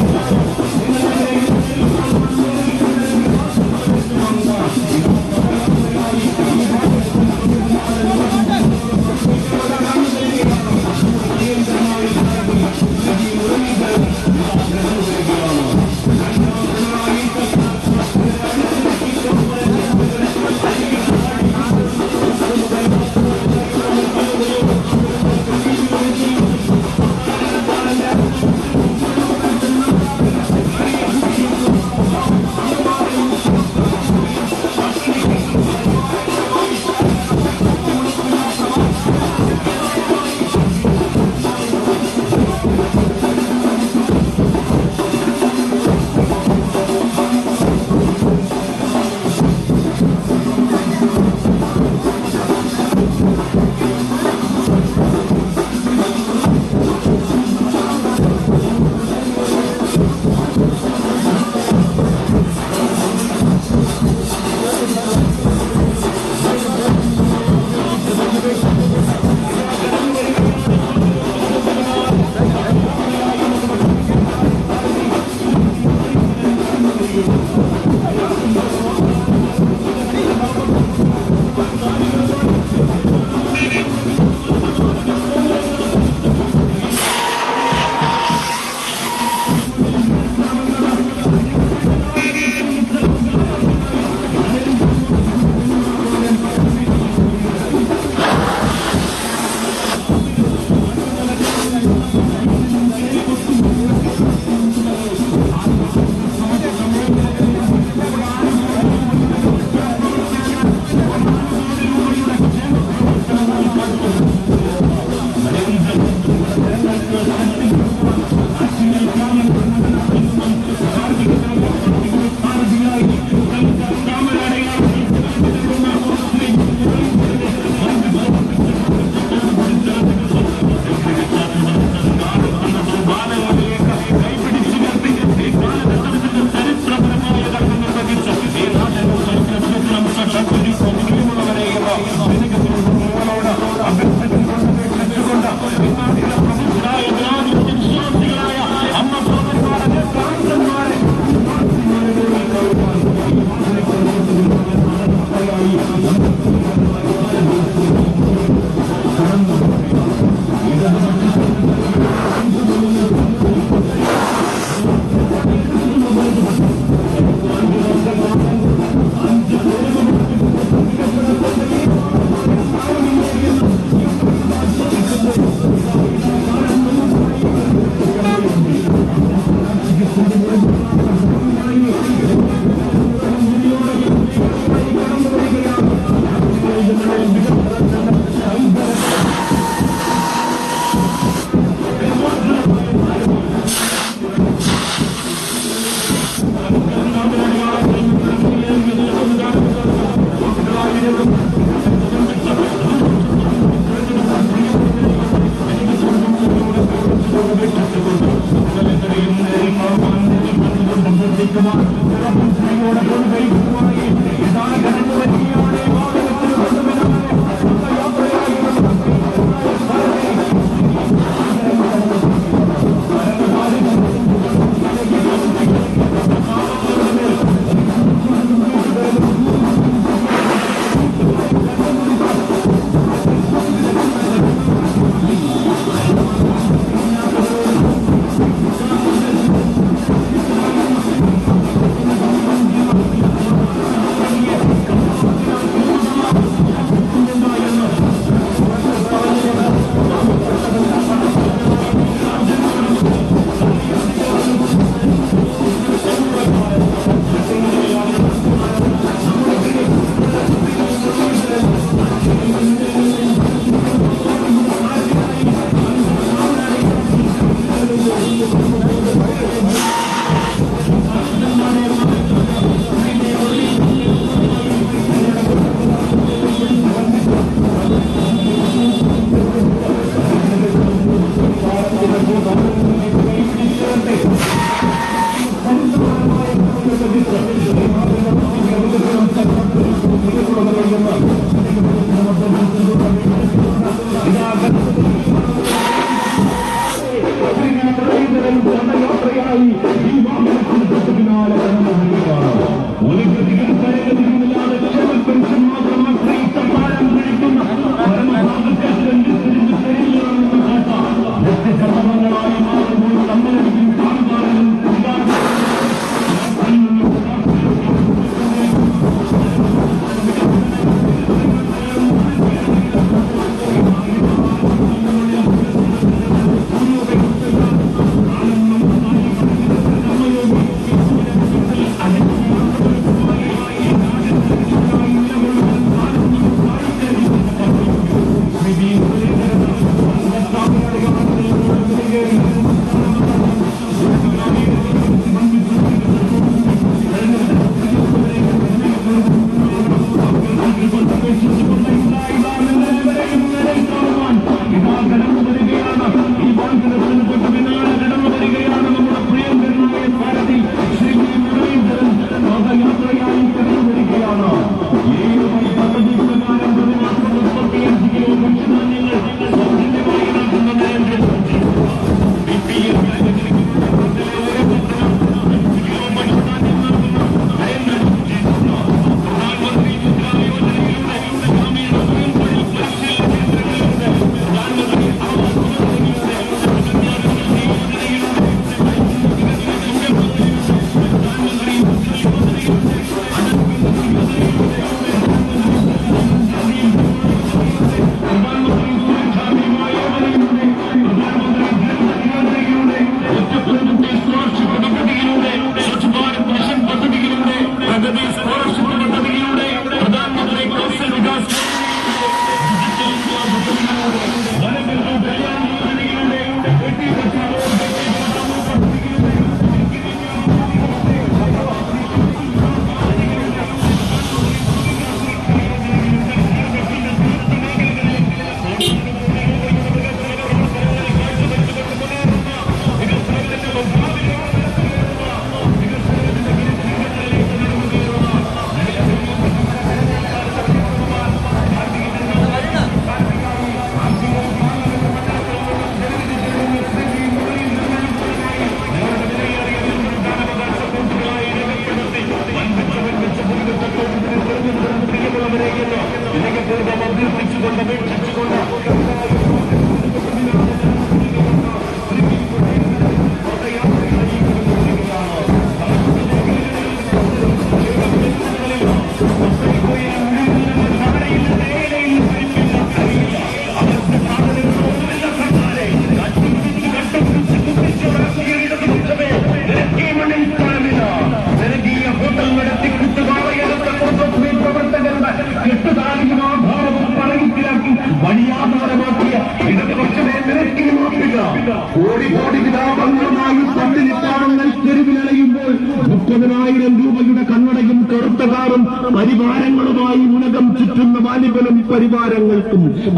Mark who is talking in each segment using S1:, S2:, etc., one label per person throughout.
S1: Thank you. Thank you.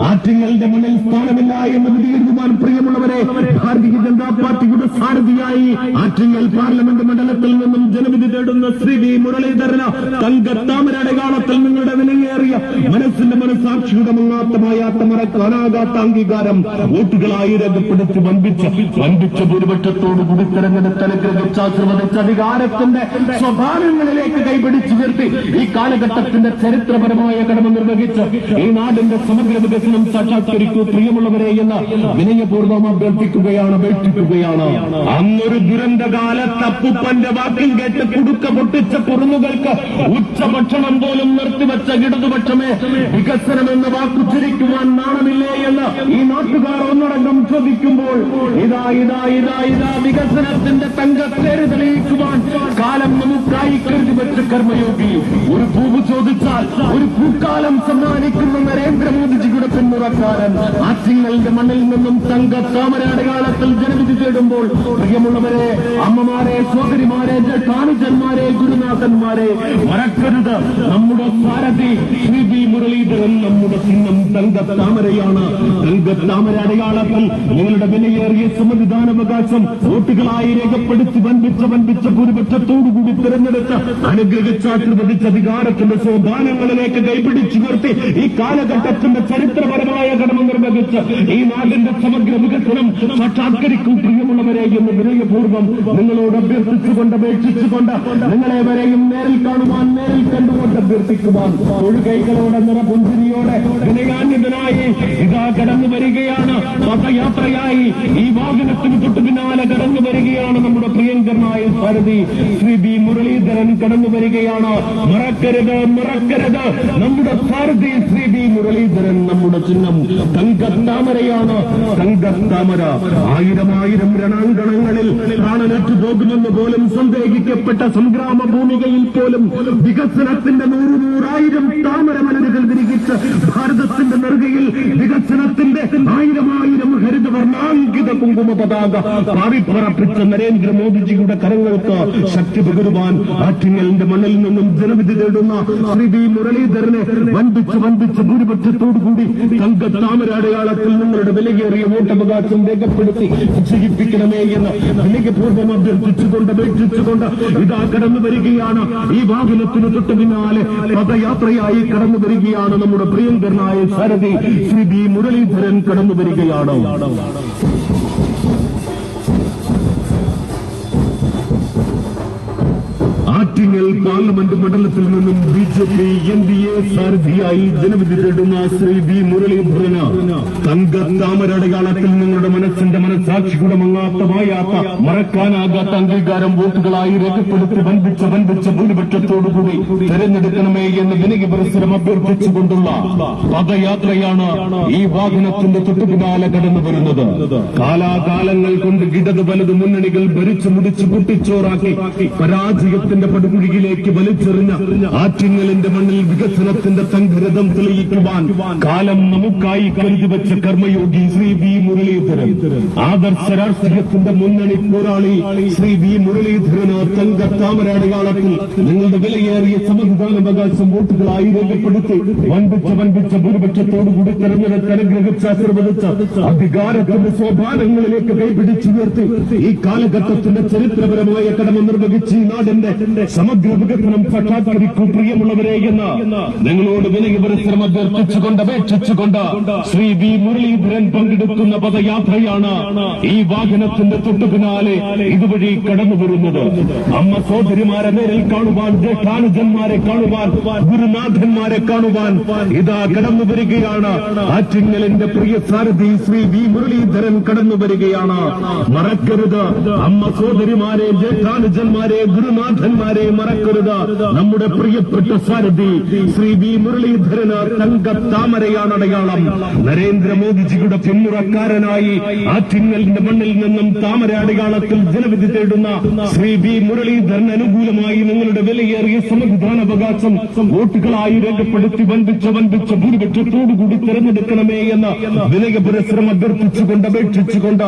S1: ആറ്റിങ്ങളുടെ മുന്നിൽ സ്ഥാനമില്ല എന്ന് തീരുമാനം പ്രിയമുള്ളവരെ ഭാരതീയ ജനതാ പാർട്ടിയുടെ സാരഥിയായി ആറ്റിങ്ങൽ പാർലമെന്റ് മണ്ഡലത്തിൽ നിന്നും ജനവിധി തേടുന്ന ശ്രീ വി മുരളീധരന് തങ്കത്താമര അടയാളത്തിൽ നിങ്ങളുടെ വിലയേറിയ മനസ്സിന്റെ മനസാക്ഷിയുടെ അത്തമറ കാണാകാത്ത അംഗീകാരം വോട്ടുകളായി രേഖപ്പെടുത്തി വമ്പിച്ച വമ്പിച്ച ഭൂരിപക്ഷത്തോടുകൂടി തെരഞ്ഞെടുത്ത് അനുഗ്രഹിച്ച് ആശീർവദിച്ച അധികാരത്തിന്റെ സ്വഭാവങ്ങളിലേക്ക് കൈപിടിച്ചു നിർത്തി ഈ കാലഘട്ടത്തിന്റെ ചരിത്രപരമായ കടമ നിർവഹിച്ച് ഈ നാടിന്റെ സമഗ്ര വികസനം സാക്ഷാത്കരിക്കൂ പ്രിയമുള്ളവരെ എന്ന് വിനയപൂർവം അഭ്യർത്ഥിക്കുകയാണ് അപേക്ഷിക്കുകയാണ്. അന്നൊരു ദുരന്തകാലത്ത് അപ്പുപ്പന്റെ വാക്കിൽ കേട്ട് കുടുക്ക പൊട്ടിച്ച കുറുന്നുകൾക്ക് ഉച്ചഭക്ഷണം പോലും നിർത്തിവച്ച ഇടതുപക്ഷമേ വികസനം വികസനമെന്ന വാക്കുച്ചരിക്കുവാൻ നാണമില്ലേ എന്ന് ഈ നാട്ടുകാർ ഒന്നടങ്കം ചോദിക്കുമ്പോൾ ഇതാ ഇതാ ഇതാ ഇതാ വികസനത്തിന്റെ തങ്കത്തേര് തെളിയിക്കുവാൻ കാലം നമുക്കായി കരുതി വെച്ച കർമ്മയോഗി. ഒരു പൂവ് ചോദിച്ചാൽ ഒരു പൂക്കാലം സമ്മാനിക്കുന്ന നരേന്ദ്രമോദിജിയുടെ പിന്മുറക്കാരൻ ആറ്റിങ്ങളുടെ മണ്ണിൽ നിന്നും തങ്ക താമര അടയാളത്തിൽ ജനവിധി തേടുമ്പോൾ പ്രിയമുള്ളവരെ അമ്മമാരെ സഹോദരിമാരെ ജട്ടാനുജന്മാരെ ഗുരുനാഥന്മാരെ മറക്കരുത്. നമ്മുടെ സാരഥി ശ്രീ ബി മുരളീധരൻ നമ്മുടെ ചിഹ്നം തങ്ക താമരയാണ് തങ്ക താമര അടയാളത്തിൽ നിങ്ങളുടെ വിലയേറിയ സമ്മതിദാനാവകാശം വോട്ടുകളായി രേഖപ്പെടുത്തി വൻപിച്ച വൻപിച്ച ഭൂരിപക്ഷത്തോടുകൂടി തിരഞ്ഞെടുത്ത് അനുഗ്രഹിച്ചാശീർവദിച്ച അധികാരത്തിന്റെ സ്വദാനങ്ങളിലേക്ക് കൈപിടിച്ചു നിർത്തി ഈ കാലഘട്ടത്തിന്റെ ചരിത്രപരമായ കടമ നിർവഹിച്ച് ഈ നാടിന്റെ സമഗ്ര വികസനം സാക്ഷാത്കരിക്കും പ്രിയമുള്ളവരെ എന്ന് വിനയപൂർവം നിങ്ങളോട് അഭ്യർത്ഥിച്ചുകൊണ്ട് അപേക്ഷിച്ചുകൊണ്ട് നിങ്ങളെ വരെയും നേരിൽ കാണുവാൻ നേരിൽ കണ്ടുകൊണ്ട് അഭ്യർത്ഥിക്കുവാൻ. തൊഴുകൈകളോടെ നിറപുഞ്ചിരിയോടെ വിനയാന്വിതനായി ഇതാ കടന്നു വരികയാണ്. പദയാത്രയായി ഈ വാഹനത്തിന് തൊട്ടു പിന്നാലെ കടന്നു വരികയാണ് നമ്മുടെ പ്രിയങ്കരനായ ഭാരതി ശ്രീ ബി മുരളീധരൻ കടന്നു വരികയാണ്. മറക്കരുത് മറക്കരുത്. നമ്മുടെ ഭാരതി ശ്രീ ബി മുരളീധരൻ നമ്മുടെ ചിഹ്നം തങ്കത്താമരയാണ്. തങ്കത്താമര ആയിരം ആയിരം രണാങ്കണങ്ങളിൽ പ്രാണനറ്റു പോകുമെന്ന് പോലും സന്ദേഹിക്കപ്പെട്ട സംഗ്രാമ ഭൂമികയിൽ പോലും വികസനത്തിന്റെ നൂറ് നൂറായിരം താമര മലരുകൾ വിരികിച്ച് ഭാരതത്തിന്റെ നെറുകയിൽ വികസനത്തിന്റെ ആയിരം ആയിരം ഹരിത വർണാങ്കിത കുങ്കുമ പതാക പാവിപ്പറപ്പിച്ച നരേന്ദ്രമോദിജിയുടെ കരങ്ങൾക്ക് ശക്തി പകരുവാൻ ആറ്റിങ്ങലിന്റെ മണ്ണിൽ നിന്നും ജനവിധി തേടുന്ന ശ്രീ മുരളീധരനെ വൻപിച്ച് വൻപിച്ച് ഭൂരിപക്ഷത്തോടുകൂടി തങ്ക താമര അടയാളത്തിൽ നിങ്ങളുടെ വിലയേറിയ വോട്ടവകാശം രേഖപ്പെടുത്തി വിജയിപ്പിക്കണമേ എന്ന് വിനയപൂർവം അഭ്യർത്ഥിച്ചുകൊണ്ട് അപേക്ഷിച്ചുകൊണ്ട് ഇതാ കടന്നു വരികയാണ് ഈ വാഹനത്തിന് തൊട്ട് പിന്നാലെ പദയാത്രയായി കടന്നു വരികയാണ് നമ്മുടെ പ്രിയങ്കരനായ സാരഥി ശ്രീ ബി മുരളീധരൻ കടന്നു വരികയാണ്. ആറ്റിങ്ങൽ പാർലമെന്റ് മണ്ഡലത്തിൽ നിന്നും B J P N D A സാരഥിയായി ജനവിധി തേടുന്ന ശ്രീ വി മുരളീധരന് തങ്ക താമരടയാളത്തിൽ നിങ്ങളുടെ മനസ്സിന്റെ മനസാക്ഷിയുടെ മങ്ങാത്തമായാത്ത മറക്കാനാകാത്ത അംഗീകാരം വോട്ടുകളായി രേഖപ്പെടുത്തി വൻപിച്ച വൻപിച്ച ഭൂരിപക്ഷത്തോടുകൂടി തെരഞ്ഞെടുക്കണമേ എന്ന് വിനയ പരിസരം അഭ്യർത്ഥിച്ചുകൊണ്ടുള്ള പദയാത്രയാണ് ഈ വാഹനത്തിന്റെ തൊട്ടു പിന്നാലെ കടന്നു വരുന്നത്. കാലാകാലങ്ങൾ കൊണ്ട് ഇടത് വലത് മുന്നണികൾ ഭരിച്ചു മുടിച്ചു പൊട്ടിച്ചോറാക്കി പരാജയത്തിന്റെ പടുകുഴിയിലേക്ക് വലിച്ചെറിഞ്ഞ ആറ്റിങ്ങലിന്റെ മണ്ണിൽ വികസനത്തിന്റെ സംഘരതം തെളിയിക്കുവാൻ കാലം നമുക്കായി കരുതി വെച്ച കർമ്മയോഗി ശ്രീ വി മുരളീധരൻ. ആദർശ രാഷ്ട്രീയത്തിന്റെ മുന്നണി പോരാളി ശ്രീ വി മുരളീധരന് തങ്ക താമരടയാളത്തിൽ നിങ്ങളുടെ വിലയേറിയ സമ്മതിദാനാവകാശം വോട്ടുകളായി രേഖപ്പെടുത്തി വൻപിച്ച വൻപിച്ച ഭൂരിപക്ഷത്തോടുകൂടി തെരഞ്ഞെടുത്ത് അനുഗ്രഹിച്ച് ആശീർവദിച്ച അധികാരത്തിന്റെ സോപാനങ്ങളിലേക്ക് കൈപിടിച്ചുയർത്തി ഈ കാലഘട്ടത്തിന്റെ ചരിത്രപരമായ കടമ നിർവഹിച്ച് ഈ നാടിന്റെ സമഗ്ര വികസനം സാക്ഷാത്കരിക്കും പ്രിയമുള്ളവരെ എന്ന് നിങ്ങളോട് വിനയ പരിശ്രമം അഭ്യർത്ഥിച്ചുകൊണ്ട് അപേക്ഷിച്ചുകൊണ്ട് ശ്രീ വി മുരളീധരൻ പങ്കെടുക്കുന്ന പദയാത്രയാണ് ഈ വാഹനത്തിന്റെ തൊട്ടു പിന്നാലെ ഇതുവഴി കടന്നു വരുന്നത്. അമ്മ സഹോദരിമാരെ നേരിൽ കാണുവാൻ ജ്യേഷ്ഠാനുജന്മാരെ കാണുവാൻ ഗുരുനാഥന്മാരെ കാണുവാൻ ഇതാ കടന്നു വരികയാണ്. ആറ്റിങ്ങലിന്റെ പ്രിയ സാരഥി ശ്രീ വി മുരളീധരൻ കടന്നു വരികയാണ്. മറക്കരുത്. അമ്മ സഹോദരിമാരെ ജ്യേഷ്ഠാനുജന്മാരെ ഗുരുനാഥന്മാരെ മറക്കരുത്. നമ്മുടെ പ്രിയപ്പെട്ട സാരഥി ശ്രീ വി മുരളീധരന് തങ്ക താമരയാണ് അടയാളം. നരേന്ദ്രമോദിജിയുടെ പിന്മുറക്കാരനായി ആറ്റിങ്ങലിന്റെ മണ്ണിൽ നിന്നും താമര അടയാളത്തിൽ ജനവിധി തേടുന്ന ശ്രീ വി മുരളീധരൻ അനുകൂലമായി നിങ്ങളുടെ വിലയേറിയ സമ്മതിദാനാവകാശം വോട്ടുകളായി രേഖപ്പെടുത്തി വൻപിച്ച വൻപിച്ച ഭൂരിപക്ഷത്തോടുകൂടി തിരഞ്ഞെടുക്കണമേ എന്ന് വിനയപുരശ്രം അഭ്യർത്ഥിച്ചുകൊണ്ട് അപേക്ഷിച്ചുകൊണ്ട്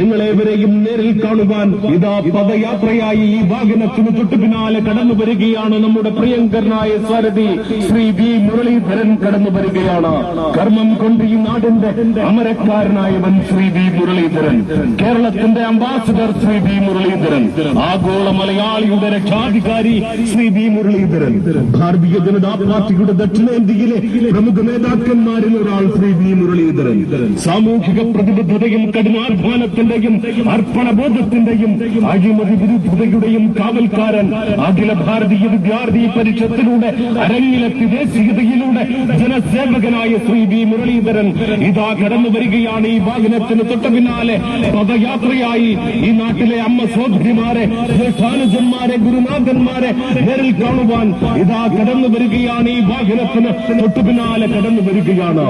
S1: നിങ്ങളേവരെയും നേരിൽ കാണുവാൻ ഇതാ പദയാത്രയായി ഈ വാഹനത്തിന് തൊട്ടു പിന്നാലെ കടന്നു വരികയാണ് നമ്മുടെ പ്രിയങ്കരനായ സാരഥി ശ്രീ വി മുരളീധരൻ കടന്നു വരികയാണ്. കർമ്മം കൊണ്ട് ഈ നാടിന്റെ അമരക്കാരനായവൻ ശ്രീ വി മുരളീധരൻ. കേരളത്തിന്റെ അംബാസിഡർ ശ്രീ വി മുരളീധരൻ. ആഗോള മലയാളിയുടെ രക്ഷാധികാരി ശ്രീ വി മുരളീധരൻ. ഭാരതീയ ജനതാ പാർട്ടിയുടെ ദക്ഷിണേന്ത്യയിലെ പ്രമുഖ നേതാക്കന്മാരിൽ ഒരാൾ ശ്രീ വി മുരളീധരൻ. സാമൂഹിക പ്രതിബദ്ധതയും കഠിനാധ്വാനത്തിന്റെയും അർപ്പണബോധത്തിന്റെയും അഴിമതി വിരുദ്ധതയുടെയും കാവൽക്കാരൻ അഖില ഭാരതീയ വിദ്യാർത്ഥി പരിഷത്തിലൂടെ അരങ്ങിലെത്തി ദേശീയതയിലൂടെ ജനസേവകനായ ശ്രീ വി മുരളീധരൻ ഇതാ കടന്നു വരികയാണ് ഈ വാഹനത്തിന് തൊട്ട പിന്നാലെ. പദയാത്രയായി ഈ നാട്ടിലെ അമ്മ സോദരിമാരെ ജ്യേഷ്ഠാനുജന്മാരെ ഗുരുനാഥന്മാരെ നേരിൽ കാണുവാൻ ഇതാ കടന്നു വരികയാണ് ഈ വാഹനത്തിന് തൊട്ടു പിന്നാലെ കടന്നു വരികയാണ്.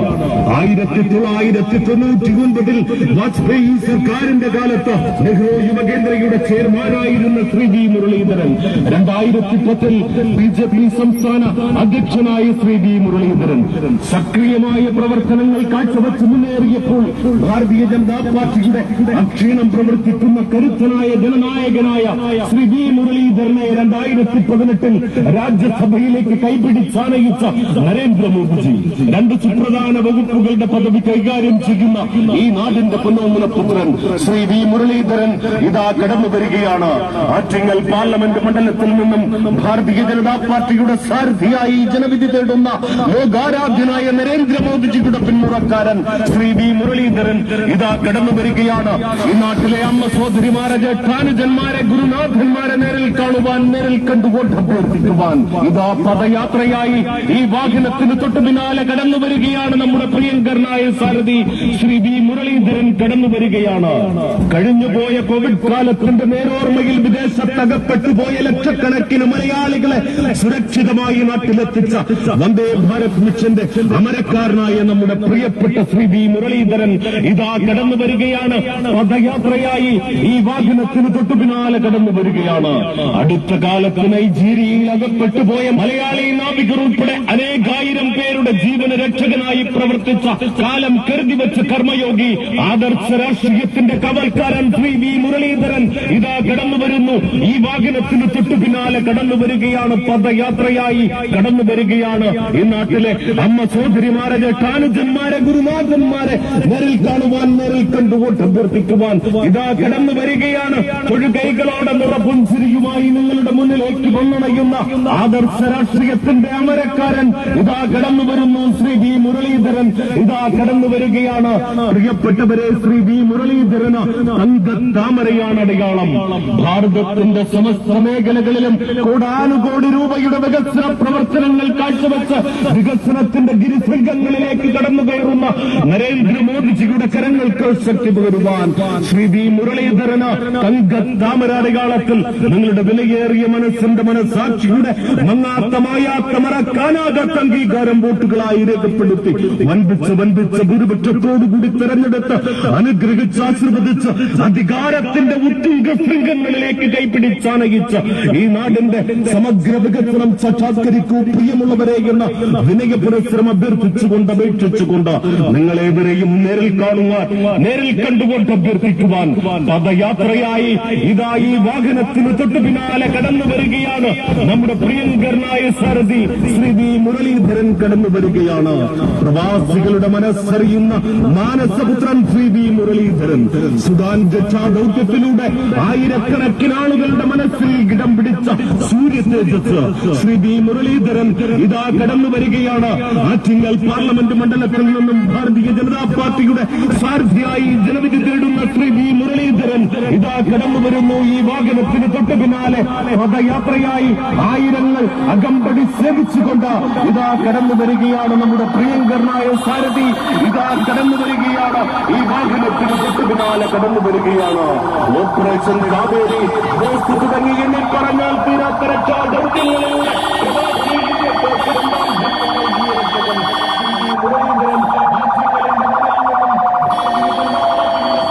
S1: ആയിരത്തി തൊള്ളായിരത്തി തൊണ്ണൂറ്റി ഒൻപതിൽ വാജ്പേയി സർക്കാരിന്റെ കാലത്ത് നെഹ്റു യുവകേന്ദ്രയുടെ ചെയർമാനായിരുന്ന ശ്രീ വി മുരളീധരൻ. രണ്ടായിരത്തി പത്തിൽ ബി ജെ പി സംസ്ഥാന അധ്യക്ഷനായ ശ്രീ വി മുരളീധരൻ സക്രിയമായ പ്രവർത്തനങ്ങൾ കാഴ്ചവെച്ച് മുന്നേറിയപ്പോൾ ഭാരതീയ ജനതാ പാർട്ടിയുടെ അക്ഷീണം പ്രവർത്തിക്കുന്ന കരുത്തനായ ജനനായകനായ ശ്രീ വി മുരളീധരനെ രണ്ടായിരത്തി പതിനെട്ടിൽ രാജ്യസഭയിലേക്ക് കൈപിടിച്ചാനയിച്ച നരേന്ദ്രമോദിജി രണ്ട് സുപ്രധാന വകുപ്പുകളുടെ പദവി കൈകാര്യം ചെയ്യുന്ന ഈ നാടിന്റെ പൊന്നോമന പുത്രൻ ശ്രീ വി മുരളീധരൻ ഇതാ കടന്നു വരികയാണ്. ആറ്റിങ്ങൽ പാർലമെന്റ് മണ്ഡലത്തിൽ നിന്നും ഭാരതീയ ജനതാ പാർട്ടിയുടെ സാരഥിയായി ജനവിധി തേടുന്ന ലോകാരാധ്യനായ നരേന്ദ്രമോദിജിയുടെ പിന്മുറക്കാരൻ ശ്രീ വി മുരളീധരൻ ഇതാ കടന്നു വരികയാണ്. ഈ നാട്ടിലെ അമ്മ സഹോദരിമാരെ ജേഷ്ഠാനുജന്മാരെ ഗുരുനാഥന്മാരെ നേരിൽ കാണുവാൻ നേരിൽ കണ്ടു അഭ്യർത്ഥിക്കുവാൻ ഇതാ പദയാത്രയായി ഈ വാഹനത്തിന് തൊട്ടു പിന്നാലെ കടന്നു വരികയാണ് നമ്മുടെ പ്രിയങ്കരനായ സാരഥി ശ്രീ വി മുരളീധരൻ കടന്നു വരികയാണ്. കഴിഞ്ഞുപോയ കോവിഡ് കാലത്തിന്റെ നേരോർമ്മയിൽ വിദേശത്തകപ്പെട്ടു പോയ ലക്ഷക്കണക്കിന് മലയാളികളെ സുരക്ഷിതമായി നാട്ടിലെത്തിച്ച വന്ദേ ഭാരത് മിഷന്റെ അമരക്കാരനായ നമ്മുടെ പ്രിയപ്പെട്ട ശ്രീ വി മുരളീധരൻ ഇതാ കടന്നു വരികയാണ്. പദയാത്രയായി ഈ വാഹനത്തിന് തൊട്ടു പിന്നാലെ കടന്നു വരികയാണ്. അടുത്ത കാലത്ത് നൈജീരിയയിൽ അകപ്പെട്ടുപോയ മലയാളി നാവികർ ഉൾപ്പെടെ അനേകായിരം പേരുടെ ജീവന രക്ഷകനായി പ്രവർത്തിച്ച കാലം കരുതി വെച്ച കർമ്മയോഗി ആദർശ രാഷ്ട്രീയത്തിന്റെ കവൽക്കാരൻ ശ്രീ വി മുരളീധരൻ ഇതാ കടന്നു വരുന്നു. ഈ വാഹനത്തിന് തൊട്ടു പിന്നാലെ കടന്നു വരികയാണ് പദയാത്രയായി കടന്നു വരികയാണ് ഈ നാട്ടിലെ അമ്മ സഹോദരിമാരെ കാനുജന്മാരെ ഗുരുനാഥന്മാരെ നേരിൽ കാണുവാൻ നേരിൽ കണ്ടു വോട്ട് അഭ്യർത്ഥിക്കുവാൻ ഇതാ കടന്നു വരികയാണ്. തൊഴുകൈകളോടെ നിറപുൻസിരിയുമായി നിങ്ങളുടെ മുന്നിലേക്ക് വന്നണയുന്ന ആദർശ രാഷ്ട്രീയത്തിന്റെ അമരക്കാരൻ ഇതാ കടന്നു വരുന്നു ശ്രീ വി മുരളീധരൻ. ഇതാ കടന്നു വരികയാണ്. പ്രിയപ്പെട്ടവരെ ശ്രീ വി മുരളീധരന് തങ്കത്താമരയാണ് അടയാളം. ഭാരതത്തിന്റെ സമസ്ത മേഖലകളിലും കോടാനുകോടി രൂപയുടെ വികസന പ്രവർത്തനങ്ങൾ കാഴ്ചവെച്ച് വികസനത്തിന്റെ ഗിരിസംഘങ്ങളിലേക്ക് കടന്നു കയറുന്ന നരേന്ദ്രമോദിജിയുടെ കരങ്ങൾക്ക് ശക്തി പകരുവാൻ ശ്രീ വി മുരളീധരന് തങ്ക അടയാളത്തിൽ നിങ്ങളുടെ വിലയേറിയ മനസ്സിന്റെ മനസാക്ഷിയുടെ മങ്ങാത്ത മായാത്ത മറക്കാനാകാത്ത അംഗീകാരം വോട്ടുകളായി രേഖപ്പെടുത്തി വൻപിച്ച വൻപിച്ച ഭൂരിപക്ഷത്തോടുകൂടി തെരഞ്ഞെടുത്ത് അനുഗ്രഹിച്ച് ആശീർവദിച്ച് അധികാരത്തിന്റെ ഉത്തുംഗ ശൃംഖങ്ങളിലേക്ക് കൈപിടിച്ചാനയിച്ച ഈ നാടിന്റെ സമഗ്ര വികസനം സാക്ഷാത്കരിക്കൂ പ്രിയമുള്ളവരെ എന്ന വിനയ പുരസ്സരം അഭ്യർത്ഥിച്ചുകൊണ്ട് അപേക്ഷിച്ചുകൊണ്ട് നിങ്ങളേവരെയും നേരിൽ കാണുവാൻ നേരിൽ കണ്ടുകൊണ്ട് അഭ്യർത്ഥിക്കുവാൻ പദയാത്രയായി ഇതാ ഈ വാഹനത്തിന് തൊട്ടു പിന്നാലെ കടന്നു വരികയാണ്. നമ്മുടെ പ്രിയങ്കരനായ സാരഥി ശ്രീ വി മുരളീധരൻ കടന്നു വരികയാണ്. പ്രവാസികളുടെ മനസ്സറിയുന്ന മാനസപുത്രൻ ശ്രീ വി മുരളീധരൻ. സുധാൻ ഗച്ഛാ ദൗത്യത്തിലൂടെ ആയിരക്കണക്കിനാളുകളുടെ മനസ്സിൽ ഇടം പിടിച്ച സൂര്യ തേജസ് ശ്രീ ബി മുരളീധരൻ ഇതാ കടന്നു വരികയാണ്. ആറ്റിങ്ങൽ പാർലമെന്റ് മണ്ഡലത്തിൽ നിന്നും ഭാരതീയ ജനതാ പാർട്ടിയുടെ സാരഥിയായി ജനവിധി തേടുന്ന ശ്രീ ബി മുരളീധരൻ ഇതാ കടന്നു വരുന്നു ഈ വാഹനത്തിന് തൊട്ട് പിന്നാലെ പദയാത്രയായി ആയിരങ്ങൾ അകമ്പടി സേവിച്ചുകൊണ്ട് ഇതാ കടന്നു വരികയാണ് നമ്മുടെ പ്രിയങ്കരനായ സാരഥി. ഇതാ കടന്നു വരികയാണ്. ഈ വാഹനത്തിന് തൊട്ട് പിന്നാലെ കടന്നു വരികയാണ്. ഓപ്പറേഷൻ കാവേരി തുടങ്ങി എണ്ണി പറഞ്ഞാൽ തീരാത്ത രക്ഷാ ദൗത്യങ്ങളിലൂടെ പ്രവാസി ഇന്ത്യയ്ക്ക് തിരുമ്പാൻ ഭരണമായി ജീവരക്ഷകൻ ശ്രീ മുരളീധരൻ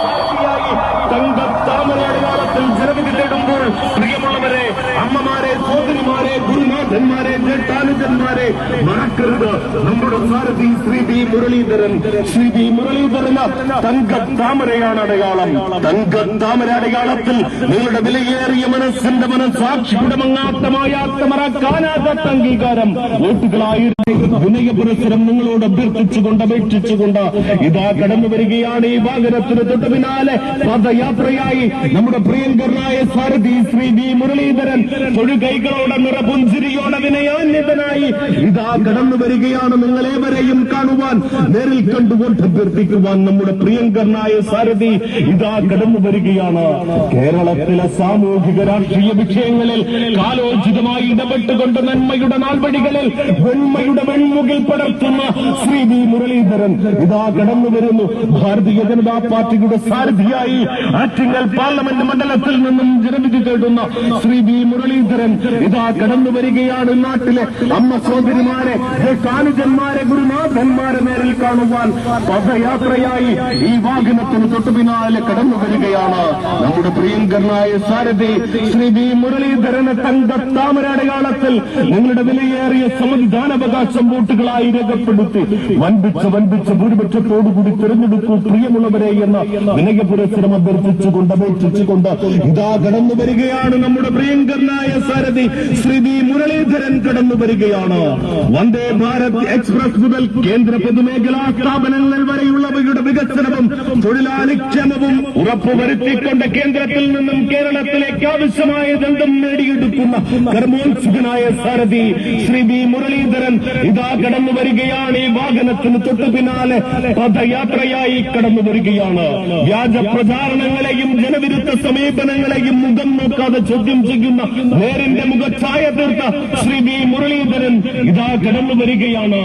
S1: സാരഥിയായി തങ്കത്താമരയടയാളത്തിൽ ജനവിധി തേടുമ്പോൾ പ്രിയമുള്ളവരെ അമ്മമാരെ സോദരിമാരെ ഗുരുനാഥന്മാരെ ജേഷ്ഠാനുജന്മാരെ മറക്കരുത്. നമ്മുടെ സാരഥി ശ്രീ ബി മുരളീധരൻ ശ്രീ ബി മുരളീധരന് തങ്ക താമരയാണ് അടയാളം. തങ്ക താമര അടയാളത്തിൽ നിങ്ങളുടെ വിലയേറിയ മനസ്സിന്റെ മനസാക്ഷിയുടെ മങ്ങാത്തമായാത്ത മറക്കാനാകാത്ത അംഗീകാരം. വോട്ടുകളായിരുന്നു വിനയ പുരസ്സരം നിങ്ങളോട് അഭ്യർത്ഥിച്ചുകൊണ്ട് അപേക്ഷിച്ചുകൊണ്ട് ഇതാ കടന്നു വരികയാണ് ഈ വാഹനത്തിന് തൊട്ട് പിന്നാലെ പദയാത്രയായി നമ്മുടെ പ്രിയങ്കരനായ സാരഥി ശ്രീ ബി മുരളീധരൻ. തൊഴുകൈകളോടെ നിറപുഞ്ചിരിയോടെ വിനയാന്യതനായി ഇതാ കടന്നു വരികയാണ് നിങ്ങളേവരെയും കാണുവാൻ. നേരിൽ കണ്ടുകൊണ്ട് അഭ്യർത്ഥിക്കുവാൻ നമ്മുടെ പ്രിയങ്കരനായ സാരഥി ഇതാ കടന്നു വരികയാണ്. കേരളത്തിലെ സാമൂഹിക രാഷ്ട്രീയ വിഷയങ്ങളിൽ കാലോചിതമായി ഇടപെട്ടുകൊണ്ട് നന്മയുടെ നാൾപടികളിൽ വെണ്മയുടെ വെൺമുകിൽ പടർത്തുന്ന ശ്രീ വി മുരളീധരൻ ഇതാ കടന്നു വരുന്നു. ഭാരതീയ ജനതാ പാർട്ടിയുടെ സാരഥിയായി ആറ്റിങ്ങൽ പാർലമെന്റ് മണ്ഡലത്തിൽ നിന്നും ജനവിധി തേടുന്ന ശ്രീ വി മുരളീധരൻ ഇതാ കടന്നു വരികയാണ് നാട്ടിലെ അമ്മ സോദരിമാരെ കാനുജന്മാരെ ഗുരുനാഥന്മാരെ നേരിൽ കാണുവാൻ പദയാത്രയായി ഈ വാഹനത്തിന് തൊട്ടു പിന്നാലെ കടന്നു വരികയാണ്. നമ്മുടെ പ്രിയങ്കരനായ സാരഥി ശ്രീ വി മുരളീധരന് തങ്ക താമര അടയാളത്തിൽ നിങ്ങളുടെ വിലയേറിയ സമ്മതിദാനാവകാശം വോട്ടുകളായി രേഖപ്പെടുത്തി വൻപിച്ച വൻപിച്ച ഭൂരിപക്ഷത്തോടുകൂടി തിരഞ്ഞെടുക്കൂ പ്രിയമുള്ളവരെ എന്ന് വിനയ പുരസ്സരം അഭ്യർത്ഥിച്ചുകൊണ്ട് അപേക്ഷിച്ചുകൊണ്ട് ഇതാ കടന്നു വരികയാണ് നമ്മുടെ പ്രിയങ്കരനായ സാരഥി ശ്രീ വി മുരളീധരൻ കടന്നു വരികയാണ് വന്ദേ ഭാരത് എക്സ്പ്രസ് മുതൽ കേന്ദ്ര പൊതുമേഖലാ സ്ഥാപനങ്ങൾ വരെയുള്ളവയുടെ വികസനവും തൊഴിലാളിക്ഷമവും ഉറപ്പുവരുത്തിക്കൊണ്ട് കേന്ദ്രത്തിൽ നിന്നും കേരളത്തിലേക്ക് ആവശ്യമായ ആവശ്യമായതെന്തും നേടിയെടുക്കുന്ന കർമ്മോത്സുകനായ സാരഥി ശ്രീ വി മുരളീധരൻ ഇതാ കടന്നു വരികയാണ്. ഈ വാഹനത്തിന് തൊട്ടു പിന്നാലെ പദയാത്രയായി കടന്നു വരികയാണ്. വ്യാജ പ്രചാരണങ്ങളെയും ജനവിരുദ്ധ സമീപനങ്ങളെയും മുഖം നോക്കാതെ ചോദ്യം ചെയ്യുന്ന നേരിന്റെ മുഖഛായ തീർത്ത ശ്രീ വി മുരളീധരൻ ഇതാ കടന്നു വരികയാണ്.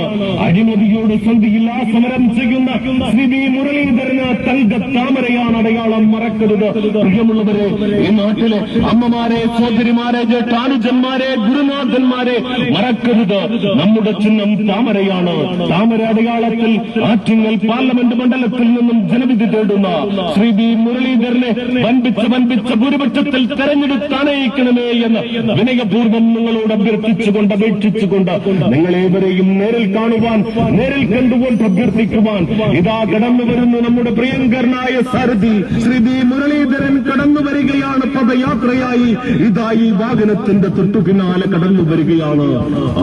S1: അഴിമതിയോട് സന്ധിയില്ലാ സമരം ചെയ്യുന്ന ശ്രീ വി മുരളീധരന് തങ്ക താമരയാണ് അടയാളം മറക്കരുത്. പ്രിയമുള്ളവരെ ഈ നാട്ടിലെ അമ്മമാരെ സഹോദരിമാരെ ജേട്ടാനുജന്മാരെ ഗുരുനാഥന്മാരെ മറക്കരുത്. നമ്മുടെ ചിഹ്നം താമരയാണ്. താമര അടയാളത്തിൽ ആറ്റിങ്ങൽ പാർലമെന്റ് മണ്ഡലത്തിൽ നിന്നും ജനവിധി തേടുന്ന ശ്രീ വി മുരളീധരനെ വൻപിച്ച വൻപിച്ച ഭൂരിപക്ഷത്തിൽ തെരഞ്ഞെടുത്താനയിക്കണമേ എന്ന് വിനയപൂർവം നിങ്ങളോട് അഭ്യർത്ഥിച്ചുകൊണ്ട് അപേക്ഷിച്ചുകൊണ്ട് നിങ്ങളേവരെയും നേരിൽ കാണുവാൻ നേരിൽ കണ്ടുകൊണ്ട് അഭ്യർത്ഥിക്കുവാൻ ഇതാ കടന്നു വരുന്നു നമ്മുടെ പ്രിയങ്കരനായ സാരഥി. ശ്രീ വി. മുരളീധരൻ കടന്നു വരികയാണ് പദയാത്രയായി. ഇതാ ഈ വാഹനത്തിന്റെ തൊട്ടു പിന്നാലെ കടന്നു വരികയാണ്.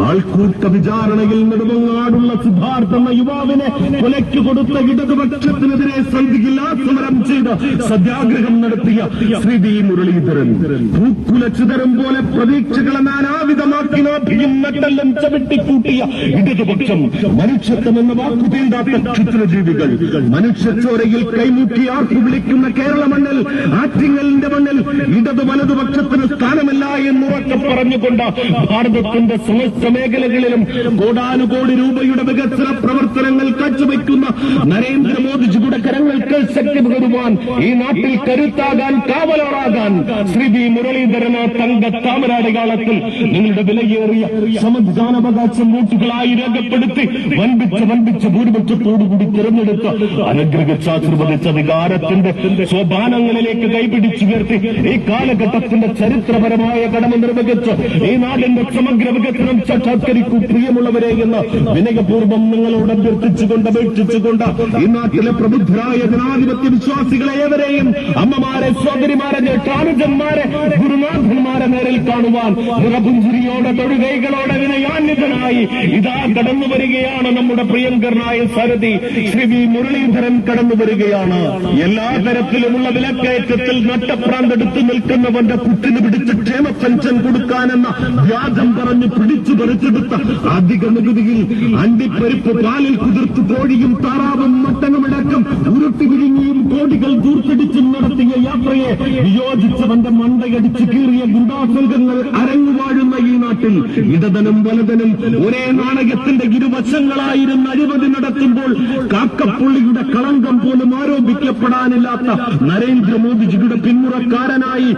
S1: ആൾക്കൂട്ട വിചാരണയിൽ നെടുമങ്ങാടുള്ള സിദ്ധാർത്ഥ യുവാവിനെ കൊലയ്ക്ക് കൊടുത്ത ഇടതുപക്ഷത്തിനെതിരെ സന്ധിയില്ലാ സമരം ചെയ്ത് സത്യാഗ്രഹം നടത്തിയ ശ്രീ മുരളീധരൻ. പൂക്കുലച്ചിതരം പോലെ പ്രതീക്ഷകളെ നാനാവിധമാക്കി നാഭിയും നട്ടെല്ലാം ചവിട്ടിക്കൂട്ടിയ ഇടതുപക്ഷം മനുഷ്യത്വം എന്ന വാക്കു തീണ്ടാത്ത ക്ഷുദ്രജീവികൾ. മനുഷ്യച്ചോരയിൽ കൈമുട്ടി ആർക്കു വിളിക്കുന്ന കേരള മണ്ണിൽ ആറ്റിങ്ങലിന്റെ മണ്ണിൽ ഇടതു വലതുപക്ഷത്തിന് സ്ഥാനമില്ല എന്നുറക്കെ പറഞ്ഞുകൊണ്ട് ഭാരതത്തിന്റെ സമസ്ത മേഖലകളിലും കോടാനുകോടി രൂപയുടെ വികസന പ്രവർത്തനങ്ങൾ കാഴ്ചവെക്കുന്ന നരേന്ദ്രമോദിജിയുടെ കരങ്ങൾക്ക് ശക്തി പകരുവാൻ ഈ നാട്ടിൽ കരുത്താകാൻ കാവലോറാകാൻ ശ്രീ വി മുരളീധരന് തങ്ക താമരാടികാലത്തിൽ നിങ്ങളുടെ വിലയേറിയ സമ്മതിദാനാവകാശം വോട്ടുകളായി രേഖപ്പെടുത്തി വൻപിച്ച വൻപിച്ച ഭൂരിപക്ഷത്തോടുകൂടി തിരഞ്ഞെടുത്ത് അനുഗ്രഹിച്ചാശീർവദിച്ച വികാരത്തിന്റെ സോപാനങ്ങളിലേക്ക് കൈപിടിച്ചുയർത്തി ഈ കാലഘട്ടത്തിന്റെ ചരിത്രപരമായ കടമ നിർവഹിച്ച് ഈ നാടിന്റെ സമഗ്ര വികസനം സാക്ഷാത്കരിക്കൂ പ്രിയമുള്ളവരെ എന്ന് വിനയപൂർവം നിങ്ങളോട് അഭ്യർത്ഥിച്ചുകൊണ്ട് അപേക്ഷിച്ചുകൊണ്ട് ഈ നാട്ടിലെ പ്രബുദ്ധരായ ജനാധിപത്യ വിശ്വാസികളെ ഏവരെയും അമ്മമാരെ സഹോദരിമാരെ ജേഷ്ഠാനുജന്മാരെ ഗുരുനാഥന്മാരെ നേരിൽ കാണുവാൻ നിറപുഞ്ചിരിയോടെ തൊഴുകൈകളോടെ വിനയാന്വിതനായി ഇതാ കടന്നു വരികയാണ് നമ്മുടെ പ്രിയങ്കരനായ സരതി ശ്രീ വി മുരളീധരൻ കടന്നു വരികയാണ്. എല്ലാ തരത്തിലുമുള്ള വിലക്കയറ്റത്തിൽ നട്ടപ്രാന്തെടുത്ത് നിൽക്കുന്നവന്റെ കുട്ടിന് പിടിച്ച് ക്ഷേമ പെൻഷൻ കൊടുക്കാനെന്ന വ്യാജം പറഞ്ഞ് പിടിച്ചു പറിച്ചെടുത്ത അധിക നികുതിയിൽ അണ്ടിപ്പരിപ്പ് പാലിൽ കുതിർത്ത് കോഴിയും താറാവും മട്ടനുമടക്കം ഉരുട്ടി വിഴുങ്ങിയും കോടികൾ ദൂർത്തടിച്ചും നടത്തിയ യാത്രയെ വിയോജിച്ചവന്റെ മണ്ടയടിച്ച് കീറിയ ഗുണ്ടാസംഘങ്ങൾ അരങ്ങുവാഴുന്ന ഈ നാട്ടിൽ ഇടതനും വലതനും ഒരേ നാണയത്തിന്റെ ഇരുവശങ്ങളായിരുന്ന അഴിമതി നടത്തുമ്പോൾ കാക്കപ്പുള്ളിയുടെ കളങ്കം പോലും ആരോപിക്കപ്പെടാനില്ലാത്ത നരേന്ദ്രമോദിജിയുടെ പിന്മുറക്കാരനായി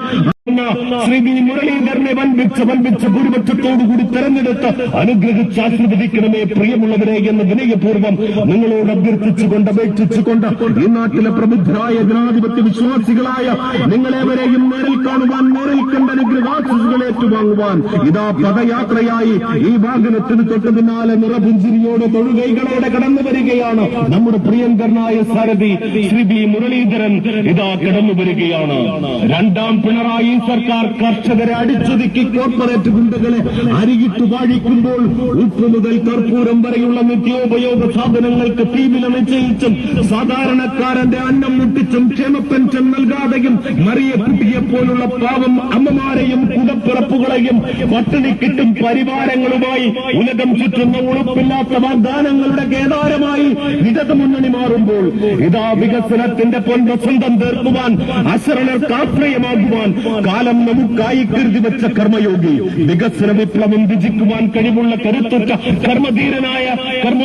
S1: ശ്രീ വി മുരളീധരനെ വൻപിച്ച വൻപിച്ച ഭൂരിപക്ഷത്തോടുകൂടി തെരഞ്ഞെടുത്ത് അനുഗ്രഹിച്ച് ആശീർവദിക്കണമേ പ്രിയമുള്ളവരെ എന്ന് വിനയപൂർവം നിങ്ങളോട് അഭ്യർത്ഥിച്ചുകൊണ്ട് അപേക്ഷിച്ചുകൊണ്ട് ഈ നാട്ടിലെ പ്രബുദ്ധരായ ജനാധിപത്യ വിശ്വാസികളായ നിങ്ങളെവരെയും നേരിൽ കാണുവാൻ നേരിൽ കണ്ട അനുഗ്രഹാശിസുകൾ ഏറ്റുവാങ്ങുവാൻ ഇതാ പദയാത്രയായി ഈ വാഹനത്തിന് തൊട്ട് പിന്നാലെ നിറപുഞ്ചിരിയോടെ തൊഴുകൈകളോടെ കടന്നു വരികയാണ് നമ്മുടെ പ്രിയങ്കരനായ സാരഥി ശ്രീ ബി മുരളീധരൻ. ഇതാ കടന്നു വരികയാണ്. രണ്ടാം പിണറായി സർക്കാർ കർഷകരെ അടിച്ചൊതുക്കി കോർപ്പറേറ്റ് ഗുണ്ടകളെ അരികിട്ട് വാഴിക്കുമ്പോൾ ഉപ്പ് മുതൽ കർപ്പൂരം വരെയുള്ള നിത്യോപയോഗ സാധനങ്ങൾക്ക് തീവില നിശ്ചയിച്ചും സാധാരണക്കാരന്റെ അന്നം മുട്ടിച്ചും ക്ഷേമ പെൻഷൻ നൽകാതെയും മറിയ കുട്ടിയെ പോലുള്ള പാവം അമ്മമാരെയും കുടപ്പിറപ്പുകളെയും പട്ടിണിക്കിട്ടും പരിവാരങ്ങളുമായി ഉലകം ചുറ്റുന്ന ഉറപ്പില്ലാത്ത വാഗ്ദാനങ്ങളുടെ കേദാരമായി ഇടതു മുന്നണി മാറുമ്പോൾ ഇതാ വികസനത്തിന്റെ പൊൻവസന്തം തീർക്കുവാൻ അശരണർക്ക് ആശ്രയമാകുവാൻ കാലം നമുക്കായി കരുതി വെച്ച കർമ്മയോഗി വികസന വിപ്ലവം വിജിക്കുവാൻ കഴിവുള്ള കരുത്തുറ്റ കർമ്മധീരനായ കർമ്മോത്സുകനായ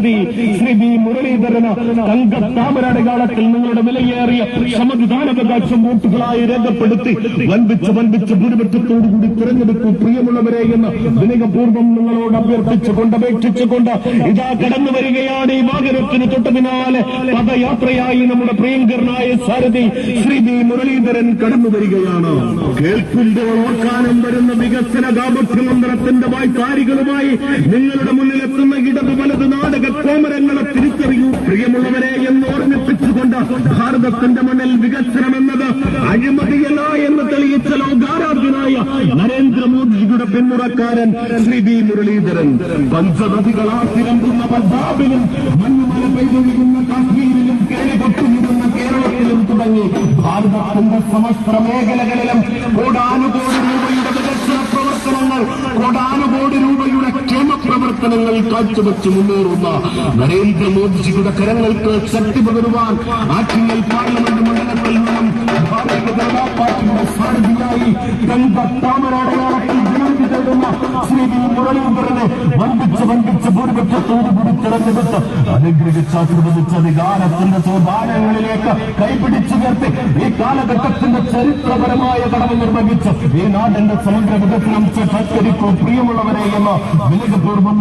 S1: സാരഥി ശ്രീ വി മുരളീധരന് തങ്ക താമരടകാലത്തിൽ നിങ്ങളുടെ വിലയേറിയ സമ്മതിദാനാവകാശം വോട്ടുകളായി രേഖപ്പെടുത്തി വൻപിച്ച് വൻപിച്ച് ഭൂരിപക്ഷത്തോടുകൂടി തിരഞ്ഞെടുക്കും പ്രിയമുള്ളവരെ എന്ന് വിനയപൂർവം നിങ്ങളോട് അഭ്യർത്ഥിച്ചുകൊണ്ട് അപേക്ഷിച്ചുകൊണ്ട് ഇതാ കടന്നു വരികയാണ് ഈ വാഹനത്തിന് തൊട്ട് പിന്നാലെ പദയാത്രയായി നമ്മുടെ പ്രിയങ്കരനായ സാരഥി ശ്രീ വി മുരളീധരൻ കടന്നു വരികയാണ്. കേൾക്കുമ്പോൾ ഓർക്കാനും വരുന്ന വികസന ഗാമഭ്യമന്ത്രത്തിന്റെ വായ്ത്താരികളുമായി നിങ്ങളുടെ മുന്നിലെത്തുന്ന ഇടത് വലത് നാടക കോമരങ്ങളെ തിരിച്ചറിയൂ. പ്രിയമുള്ളവരെ എന്ന് ഓർമ്മിപ്പിച്ചുകൊണ്ട് ഭാരതത്തിന്റെ മണ്ണിൽ വികസനം എന്നത് അഴിമതിയല്ല എന്ന് തെളിയിച്ച ലോകാരാധ്യനായ നരേന്ദ്രമോദിജിയുടെ പിന്മുറക്കാരൻ ശ്രീ വി മുരളീധരൻ. പഞ്ചനദികളാ തിരമ്പുന്ന പഞ്ചാബിലും മഞ്ഞുമല പെയ്തൊഴുകുന്ന കാശ്മീരിലും പൊട്ടുമിടുന്ന കേരളത്തിലും തുടങ്ങി. ഭാരതത്തിന്റെ സമസ്ത മേഖലകളിലും കോടാനുകോടി പ്രവർത്തനങ്ങൾ കാഴ്ചവെച്ച് മുന്നേറുന്ന നരേന്ദ്രമോദിജിയുടെ കരങ്ങൾക്ക് ശക്തി പകരുവാൻ ആറ്റിങ്ങൽ പാർലമെന്റ് മണ്ഡലത്തിൽ നിന്നും ഭാരതീയ ജനതാ പാർട്ടിയുടെ സാരഥിയായി രംഗത്താമരാടയാളത്തിൽ ജനവിധി തേടുന്ന ശ്രീ വി മുരളീധരനെ വൻപിച്ച് വൻപിച്ച് ഭൂരിപക്ഷത്തോടുകൂടി തിരഞ്ഞെടുത്ത് അനുഗ്രഹിച്ച് ആശീർവദിച്ച അധികാരത്തിന്റെ സോപാനങ്ങളിലേക്ക് കൈപിടിച്ചുയർത്തി ഈ കാലഘട്ടത്തിന്റെ ചരിത്രപരമായ കടമ നിർവഹിച്ച് ഈ നാടിന്റെ സമഗ്ര വികസനം സത്കരിക്കും. പ്രിയമുള്ളവരെ എന്ന് വിനയപൂർവം